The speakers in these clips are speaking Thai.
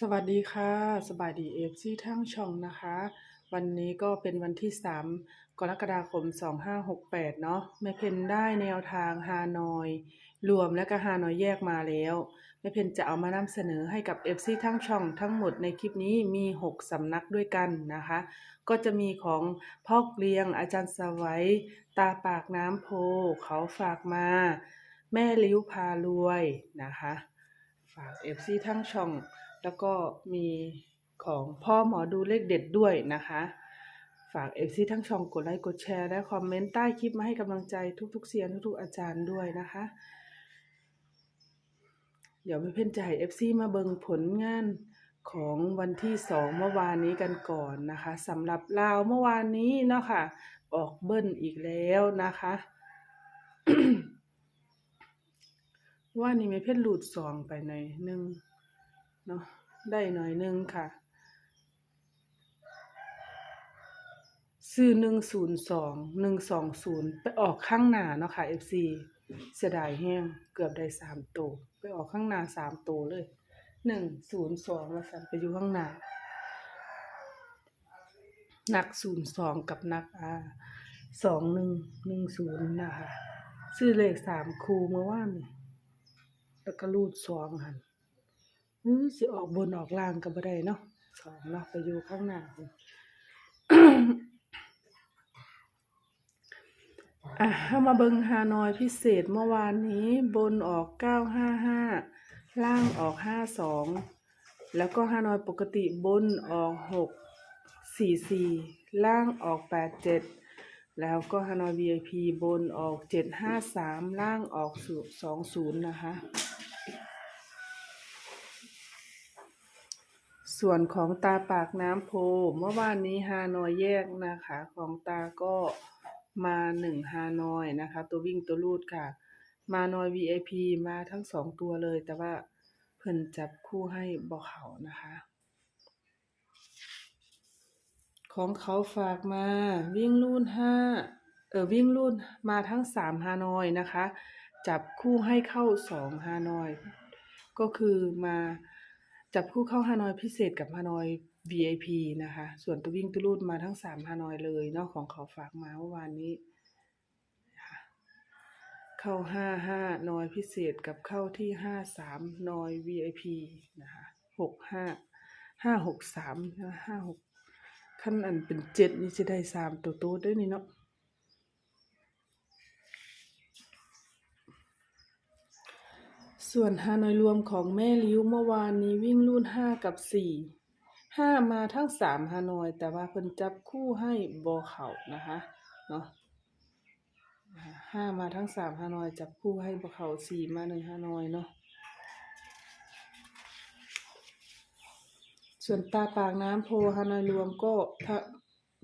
สวัสดีค่ะ สบายดีเอฟซีทั้งช่องนะคะ วันนี้ก็เป็นวันที่ 3 กรกฎาคม 2568 เนาะแม่เพนได้แนวทางฮานอย รวมและก็ฮานอยแยกมาแล้วแม่เพนจะเอามานำเสนอให้กับ FC ทั้งช่องทั้งหมดในคลิปนี้มี 6 สำนักด้วยกันนะคะ ก็จะมีของพ่อเลี้ยงอาจารย์สวัย ตาปากน้ำโพเขาฝากมา แม่ลิ้วพารวยนะคะ ฝาก FC ทั้งช่อง แล้วก็มีของพ่อหมอดูเลขเด็ดด้วยนะคะ ฝาก FC ทั้งช่องกดไลค์กดแชร์ และคอมเมนต์ใต้คลิปมาให้กำลังใจทุกๆเสียงทุกๆอาจารย์ด้วยนะคะ เดี๋ยวไม่เพ่นใจะให้ FC มาเบิงผลงานของวันที่สองเมื่อวานนี้กันก่อนนะคะสำหรับลาวเมื่อวานนี้เนาะค่ะ ออกเบิ้ลอีกแล้วนะคะ ว่านี่ไม่เพ่นหลุดซองไปหน่อยหนึงเนาะได้หน่อยหนึงค่ะซื้อหนึ่งศูนย์สองหนึ่งสองศูนย์ไปออกข้างหน้าเนาะค่ะ FC เสียดายแห้งเกือบได้สามตัวไปออกข้างหน้าสามตัวเลยหนึ่งศูนย์สองแล้วสันไปอยู่ข้างหน้านักศูนย์สองกับนักอาสองหนึ่งหนึ่งศูนย์นะคะซื้อเลขสามคูเมื่อวานนี่ แล้วก็รูดสองหันอื้อสิออกบนออกล่างก็บ่ได้เนาะสองเนาะไปอยู่ข้างหน้าอะเอามาเบิงฮานอยพิเศษเมื่อวานนี้บนออกเก้าห้าห้าล่างออกห้าสองแล้วก็ฮานอยปกติบนออกหกสี่สี่ล่างออกแปดเจ็ดแล้วก็ฮานอย VIP บนออกเจ็ดห้าสามล่างออกสองศูนย์นะคะ ส่วนของตาปากน้ำโพเมื่อวานนี้ฮานอยแยกนะคะ ของตาก็มาหนึ่งฮานอยนะคะ ตัววิ่งตัวลูดค่ะ มานอย VIP มาทั้งสองตัวเลย แต่ว่าเพิ่นจับคู่ให้บอกเขานะคะ ของเขาฝากมาวิ่งลู่นห้าเออวิ่งลู่นมาทั้งสามฮานอยนะคะ จับคู่ให้เข้าสองฮานอย ก็คือมา จับคู่เข้าฮานอยพิเศษกับฮานอย VIP นะคะ ส่วนตัววิ่งตัวรูดมาทั้งสามฮานอยเลยเนอกของเขาฝากมาเมื่อวานนี้ เข้าห้าห้านอยพิเศษกับเข้าที่ห้าสามนอย VIP นะคะหกห้าห้าหกสามห้าหกขั้นอันเป็นเจ็ดนี่จะได้สามตัวโตได้นี่เนาะ ส่วนฮานอยรวมของแม่ลิ้วเมื่อวานนี้วิ่งรุ่นห้ากับสี่ห้ามาทั้งสามฮานอย แต่ว่าเพิ่นจับคู่ให้บอเขานะคะเนาะห้ามาทั้งสามฮานอย จับคู่ให้บอเขาสี่มาหนึ่งฮานอยเนาะส่วนตาปากน้ำโพฮานอยรวมก็ถ้า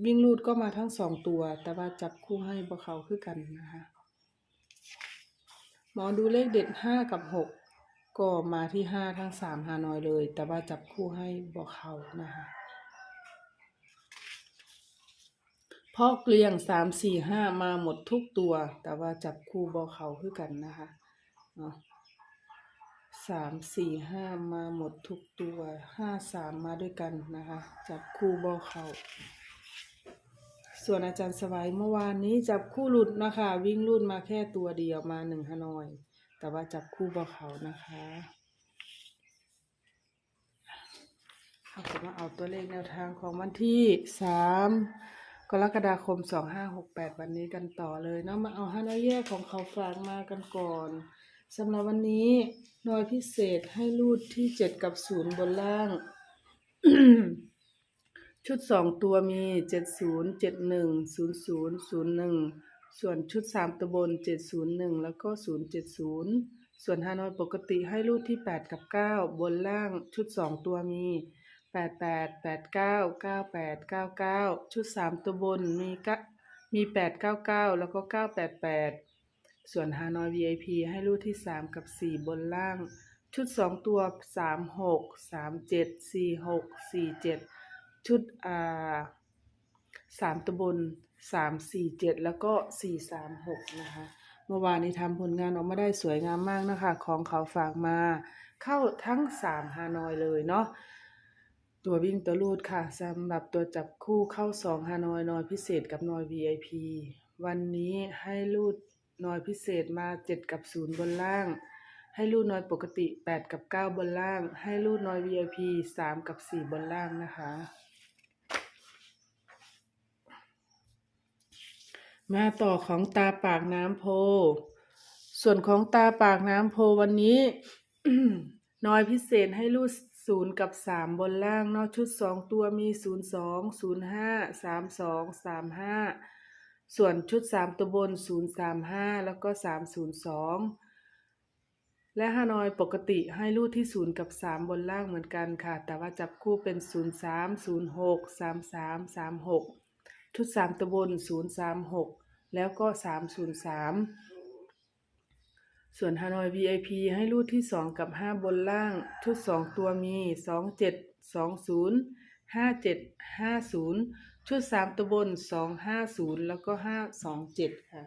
วิ่งรูดก็มาทั้งสองตัว แต่ว่าจับคู่ให้บอเขาคือกันนะคะหมอดูเลขเด็ดห้ากับหก ก็มาที่ห้าทั้งสามฮานอยเลย แต่ว่าจับคู่ให้บอกเขานะคะเพราะเกลียงสามสี่ห้ามาหมดทุกตัว แต่ว่าจับคู่บอกเขาคือกันนะคะสามสี่ห้ามาหมดทุกตัวห้าสามมาด้วยกันนะคะ จับคู่บอกเขาส่วนอาจารย์สวัยเมื่อวานนี้จับคู่หลุดนะคะ วิ่งรุ่นมาแค่ตัวเดียวมาหนึ่งฮานอย แต่ว่าจับคู่บอเขานะคะเอาจะมาเอาตัวเลขแนวทางของวันที่สามกรกฎาคมสองห้าหกแปดวันนี้กันต่อเลยเนาะมาเอาฮานอยแยกของเขาฝากมากันก่อนสำหรับวันนี้หน่อยพิเศษให้รูดที่เจ็ดกับศูนย์บนล่าง ชุดสองตัวมีเจ็ดศูนย์เจ็ดหนึ่งศูนย์ศูนย์ศูนย์หนึ่ง ส่วนชุดสามตัวบนเจ็ดศูนย์หนึ่งแล้วก็ศูนย์เจ็ดศูนย์ส่วนฮานอยปกติให้รูดที่แปดกับเก้าบนล่างชุดสองตัวมีแปดแปดแปดเก้าเก้าแปดเก้าเก้าชุดสามตัวบนมีกมีแปดเก้าเก้าแล้วก็เก้าแปดแปดส่วนฮานอย VIP ให้รูดที่สามกับสี่บนล่าง ชุดสองตัวสามหกสามเจ็ดสี่หกสี่เจ็ดชุดอ่าสามตะบน สามสี่เจ็ดแล้วก็สี่สามหกนะคะ เมื่อวานนี้ทำผลงานออกมาได้สวยงามมากนะคะ ของเขาฝากมา เข้าทั้งสามฮานอยเลยเนาะตัววิ่งตัวรูดค่ะสำหรับตัวจับคู่เข้าสองฮานอยนอยพิเศษกับนอย VIP วันนี้ให้รูดนอยพิเศษมาเจ็ดกับศูนย์บนล่าง ให้รูดนอยปกติแปดกับเก้าบนล่าง ให้รูดนอย VIP สามกับสี่บนล่างนะคะ มาต่อของตาปากน้ำโพ ส่วนของตาปากน้ำโพวันนี้ น้อยพิเศษให้รูดศูนย์กับสามบนล่างนอกชุดสองตัวมีศูนย์สองศูนย์ห้าสามสองสามห้าส่วนชุดสามตัวบนศูนย์สามห้าแล้วก็สามศูนย์สองและฮานอยปกติให้รูดที่ศูนย์กับสามบนล่างเหมือนกันค่ะ แต่ว่าจับคู่เป็นศูนย์สามศูนย์หกสามสามสามหกชุดสามตัวบนศูนย์สามหก แล้วก็สามศูนย์สามส่วนฮานอย VIP ให้รูดที่ 2 กับ 5 บนล่าง ชุด 2 ตัวมี 2 7 2 0 5 7 5 0 ชุด 3 ตัวบน 2 5 0 แล้วก็ 5 2 7 ค่ะ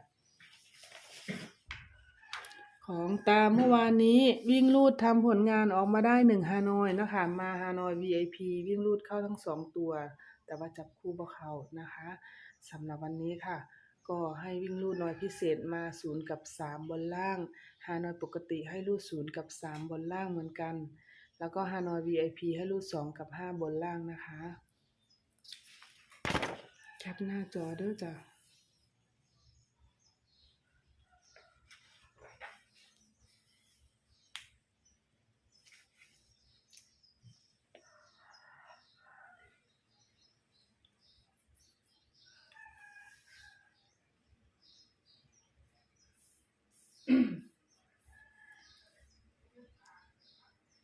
ของตามเมื่อวานนี้วิ่งรูดทำผลงานออกมาได้ 1 ฮานอยนะคะ มาฮานอย VIP วิ่งรูดเข้าทั้ง 2 ตัว แต่ว่าจับคู่บ่เขานะคะสำหรับวันนี้ค่ะ ก็ให้วิ่งลูดน้อยพิเศษมา 0 กับ 3 บนล่าง ฮานอยปกติให้ลูด 0 กับ 3 บนล่างเหมือนกัน แล้วก็ฮานอย VIP ให้ลูด 2 กับ 5 บนล่างนะคะ แคปหน้าจอเด้อจ้ะ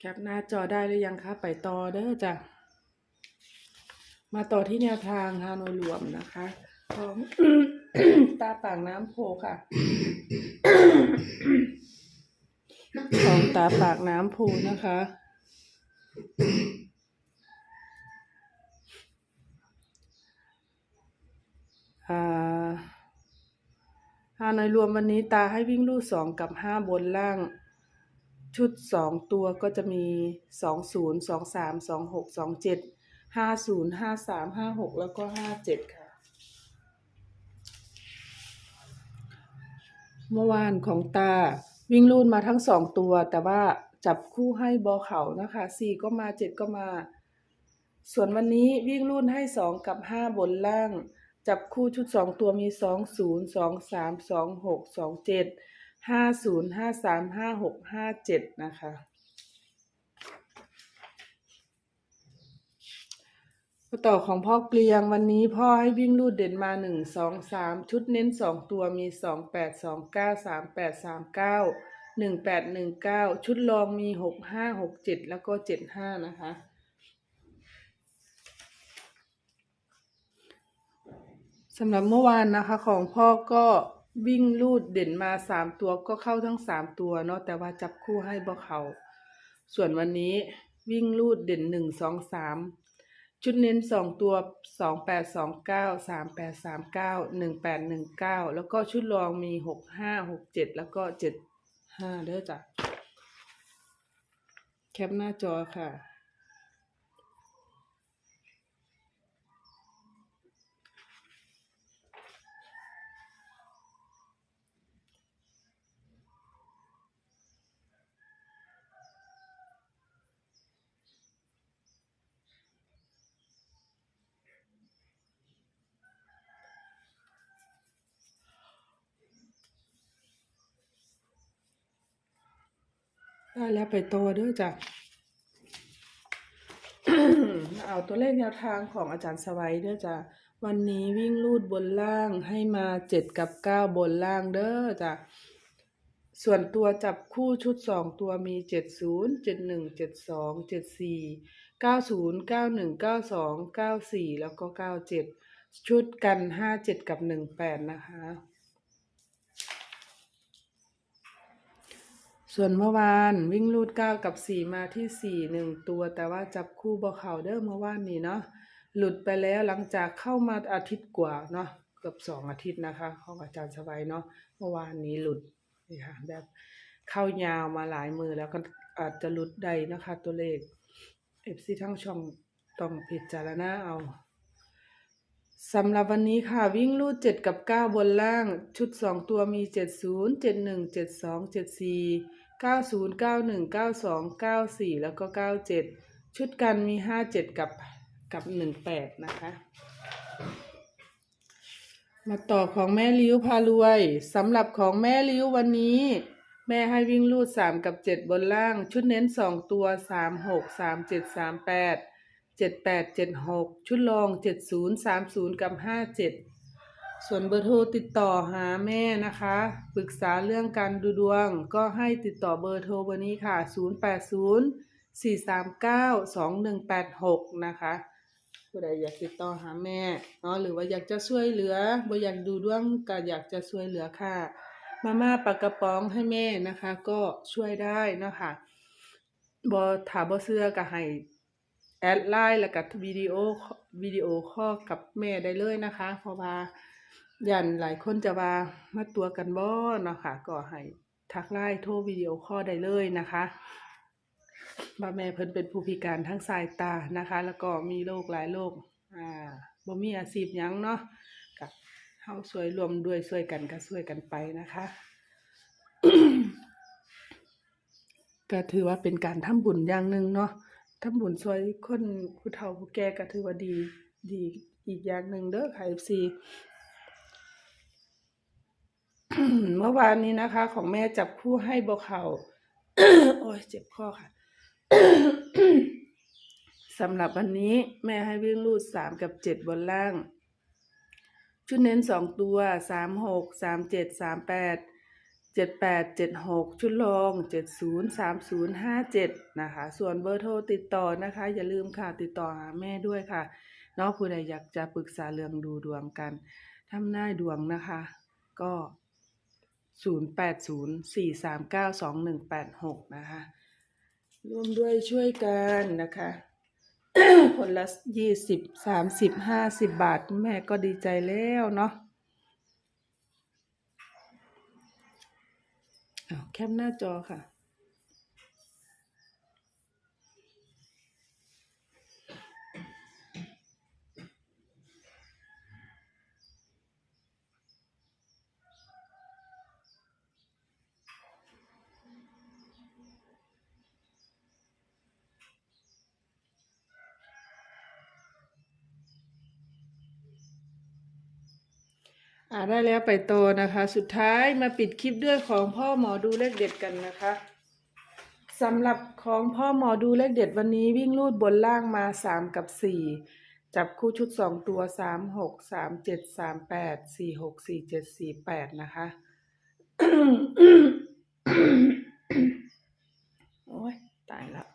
แคปหน้าจอได้หรือยังคะไปต่อเด้อจ้ะมาต่อที่แนวทางฮานอยรวมนะคะของตาปากน้ำโพค่ะ ของตาปากน้ำโพนะคะ อ่าฮานอยรวมวันนี้ตาให้วิ่งลู่สองกับห้าบนล่าง ชุดสองตัวก็จะมีสองศูนย์สองสามสองหกสองเจ็ดห้าศูนย์ห้าสามห้าหกแล้วก็ห้าเจ็ดค่ะ เมื่อวานของตาวิ่งลูดมาทั้งสองตัว แต่ว่าจับคู่ให้บอเขานะคะสี่ก็มาเจ็ดก็มา ส่วนวันนี้วิ่งลูดให้สองกับห้าบนล่าง จับคู่ชุดสองตัวมีสองศูนย์สองสามสองหกสองเจ็ด ห้าศูนย์ห้าสามห้าหกห้าเจ็ดนะคะ ต่อของพ่อเกลียงวันนี้พ่อให้วิ่งลูดเด่นมาหนึ่งสองสามชุดเน้นสองตัวมีสองแปดสองเก้าสามแปดสามเก้าหนึ่งแปดหนึ่งเก้าชุดรองมีหกห้าหกเจ็ดแล้วก็เจ็ดห้านะคะสำหรับเมื่อวานนะคะของพ่อก็ วิ่งลูดเด่นมาสามตัวก็เข้าทั้งสามตัวเนาะแต่ว่าจับคู่ให้บ่เขาส่วนวันนี้วิ่งลูดเด่นหนึ่งสองสามชุดเน้นสองตัวสองแปดสองเก้าสามแปดสามเก้าหนึ่งแปดหนึ่งเก้าแล้วก็ชุดรองมีหกห้าหกเจ็ดแล้วก็เจ็ดห้าเด้อจ้ะแคปหน้าจอค่ะ ได้แล้วไปโตเด้วยจ้ะเอาตัวเลขแนวทางของอาจารย์สวัยเด้อจ้ะวันนี้วิ่งลูดบนล่างให้มาเจ็ดกับเก้าบนล่างเด้อจ้ะส่วนตัวจับคู่ชุดสองตัวมีเจ็ดศูนย์เจ็ดหนึ่งเจ็ดสองเจ็ดสี่เก้าศูนย์เก้าหนึ่งเก้าสองเก้าสี่แล้วก็เก้าเจ็ดชุดกันห้าเจ็ดกับหนึ่งแปดนะคะ ส่วนเมื่อวานวิ่งลูดเก้ากับสี่มาที่สี่หนึ่งตัว แต่ว่าจับคู่บอเข่าเด้อเมื่อวานนี้เนาะหลุดไปแล้วหลังจากเข้ามาอาทิตย์กว่าเนาะเกือบสองอาทิตย์นะคะของอาจารย์สบายเนาะเมื่อวานนี้หลุดนี่ค่ะแบบเข้ายาวมาหลายมือแล้วก็อาจจะหลุดได้นะคะ ตัวเลขเอฟซีทั้งช่องต้องพิจารณาเอาสำหรับวันนี้ค่ะวิ่งลูดเจ็ดกับเก้าบนล่าง ชุดสองตัวมีเจ็ดศู นย์เจ็ดหนึ่งเจ็ดสองเจ็ดสี่เก้าศูนย์เก้าหนึ่งเก้าสองเก้าสี่แล้วก็เก้าเจ็ดชุดกันมีห้าเจ็ดกับกับหนึ่งแปดนะคะ มาต่อของแม่ลิ้วพารวยสำหรับของแม่ลิ้ววันนี้ แม่ให้วิ่งลูดสามกับเจ็ดบนล่าง ชุดเน้นสองตัวสามหกสามเจ็ดสามแปดเจ็ดแปดเจ็ดหกชุดรองเจ็ดศูนย์สามศูนย์กับห้าเจ็ด ส่วนเบอร์โทรติดต่อหาแม่นะคะ ปรึกษาเรื่องการดูดวง ก็ให้ติดต่อเบอร์โทรเบอร์นี้ค่ะศูนย์แปดศูนย์สี่สามเก้าสองหนึ่งแปดหกนะคะผู้ใดอยากติดต่อหาแม่เนาะหรือว่าอยากจะช่วยเหลือบ่อยากดูดวงก็อยากจะช่วยเหลือค่ะ มาม่าปลากระป๋องให้แม่นะคะ ก็ช่วยได้นะคะบ่ถาบ่เสื้อก็ให้แอดไลน์แล้วก็วิดีโอวิดีโอคอกับแม่ได้เลยนะคะเพราะว่า ยันหลายคนจะว่ามาตัวกันบ่เนาะค่ะก็ให้ทักไลน์โทรวิดีโอคอลได้เลยนะคะว่าแม่เพิ่นเป็นผู้พิการทั้งสายตานะคะ แล้วก็มีโรคหลายโรคอ่าบ่มีอาชีพยังเนาะก็เฮาช่วยรวมด้วยช่วยกันก็ช่วยกันไปนะคะก็ถือว่าเป็นการทำบุญอย่างหนึ่งเนาะทำบุญช่วยคนผู้เฒ่าผู้แก่ก็ถือว่าดีดีอีกอย่างหนึ่งเด้อค่ะ FC เมื่อวานนี้นะคะ ของแม่จับคู่ให้บ่เขา โอ้ยเจ็บคอค่ะสำหรับวันนี้แม่ให้วิ่งลูดสามกับเจ็ดบนล่าง ชุดเน้นสองตัวสามหกสามเจ็ดสามแปดเจ็ดแปดเจ็ดหกชุดรองเจ็ดศูนย์สามศูนย์ห้าเจ็ดนะคะ ส่วนเบอร์โทรติดต่อนะคะ อย่าลืมค่ะติดต่อหาแม่ด้วยค่ะเนาะผู้ใดอยากจะปรึกษาเรื่องดูดวงกันทำหน้าดวงนะคะ ก็ ศูนย์แปดศูนย์สี่สามเก้าสองหนึ่งแปดหกนะคะ ร่วมด้วยช่วยกันนะคะคนละยี่สิบสามสิบห้าสิบบาท แม่ก็ดีใจแล้วเนาะอ้าวแคปหน้าจอค่ะ อ่าได้แล้วไปโตนะคะ สุดท้ายมาปิดคลิปด้วยของพ่อหมอดูเลขเด็ดกันนะคะสำหรับของพ่อหมอดูเลขเด็ดวันนี้วิ่งลูดบนล่างมาสามกับสี่จับคู่ชุดสองตัวสามหกสามเจ็ดสามแปดสี่หกสี่เจ็ดสี่แปดนะคะโอ้ยตายแล้ว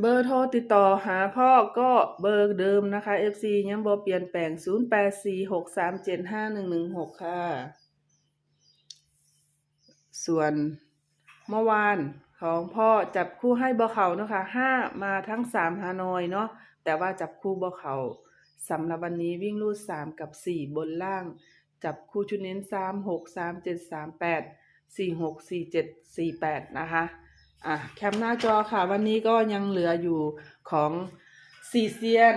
เบอร์โทรติดต่อหาพ่อก็เบอร์เดิมนะคะ FC ยังบ่เปลี่ยนแปลง 0846375116 ค่ะ ส่วนเมื่อวานของพ่อจับคู่ให้บ่เขานะคะห้ามาทั้งสามฮานอยเนาะแต่ว่าจับคู่บ่เขาสำหรับวันนี้วิ่งรูดสามกับสี่บนล่าง จับคู่ชุดเน้นสามหกสามเจ็ดสามแปดสี่หกสี่เจ็ดสี่แปดนะคะ อะแคปหน้าจอค่ะ วันนี้ก็ยังเหลืออยู่ของซีเซียน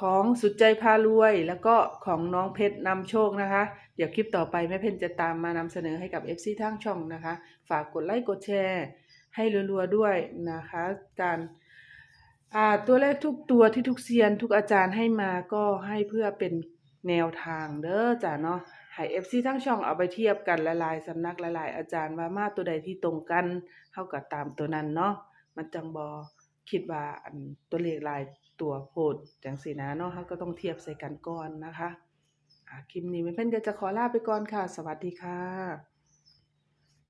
ของสุดใจพารวย แล้วก็ของน้องเพชรนำโชคนะคะ เดี๋ยวคลิปต่อไปแม่เพนจะตามมานำเสนอให้กับ FC ทั้งช่องนะคะ ฝากกดไลค์กดแชร์ให้รัวๆด้วยนะคะ การอ่าตัวเลขทุกตัวที่ทุกเซียนทุกอาจารย์ให้มาก็ให้เพื่อเป็นแนวทางเด้อจ้ะเนาะ ให้เอฟซีทั้งช่องเอาไปเทียบกันละลายสำนักละลายอาจารย์ว่ามาตัวใดที่ตรงกันเท่ากับตามตัวนั้นเนาะมันจังบอคิดว่าอันตัวเลขลายตัวโพดจังสีนะเนาะเขาก็ต้องเทียบใส่กันก่อนนะคะคลิปนี้แม่เพิ่นก็จะขอลาไปก่อนค่ะ สวัสดีค่ะ